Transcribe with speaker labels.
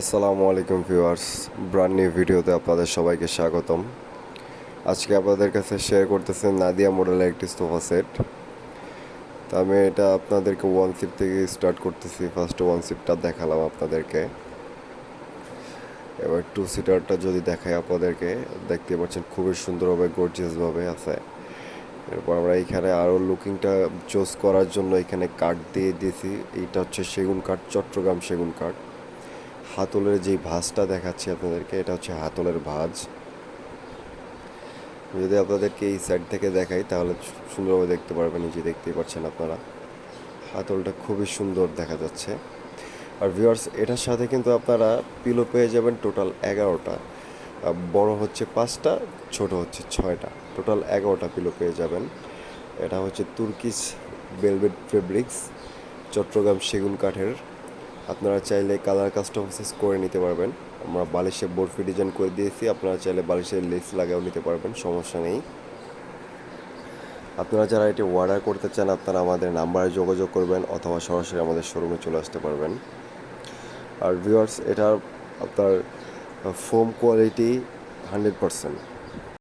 Speaker 1: আসসালামু আলাইকুম viewers brand new ভিডিওতে আপনাদের সবাইকে স্বাগতম। আজকে আপনাদের কাছে শেয়ার করতেছে নাদিয়া মডেলের একটি সোফা সেট তো আমি এটা আপনাদেরকে ওয়ান সিট থেকে স্টার্ট করতেছি ফার্স্ট ওয়ান সিটটা দেখালাম আপনাদেরকে। এবার টু সিটারটা যদি দেখাই আপনাদেরকে, দেখতে পাচ্ছেন খুবই সুন্দরভাবে গর্জিয়াসভাবে আছে। এরপর আমরা এখানে আরও লুকিংটা চুজ করার জন্য এখানে কাঠ দিয়ে দিয়েছি। এইটা হচ্ছে সেগুন কাঠ চট্টগ্রাম সেগুন কাঠ হাতলের যে ভাঁজটা দেখাচ্ছি আপনাদেরকে, এটা হচ্ছে হাতলের ভাঁজ। যদি আপনাদেরকে এই সাইড থেকে দেখাই, তাহলে সুন্দরভাবে দেখতে পারবেন নিজে দেখতেই পাচ্ছেন আপনারা। হাতলটা খুবই সুন্দর দেখা যাচ্ছে। আর ভিউয়ার্স এটার সাথে কিন্তু আপনারা পিলো পেয়ে যাবেন টোটাল এগারোটা। বড় হচ্ছে পাঁচটা, ছোট হচ্ছে ছয়টা। টোটাল এগারোটা পিলো পেয়ে যাবেন। এটা হচ্ছে তুর্কিশ বেলভেট ফেব্রিক্স চট্টগ্রাম সেগুন কাঠের আপনারা চাইলে কালার কাস্টমাইজ করে নিতে পারবেন। আমরা বালিশে বরফি ডিজাইন করে দিয়েছি, আপনারা চাইলে বালিশের লেস লাগাও নিতে পারবেন, সমস্যা নেই। আপনারা যারা এটি অর্ডার করতে চান, আপনারা আমাদের নাম্বারে যোগাযোগ করবেন অথবা সরাসরি আমাদের শোরুমে চলে আসতে পারবেন। আর ভিউয়ার্স এটার আপনার ফোম কোয়ালিটি হান্ড্রেড পারসেন্ট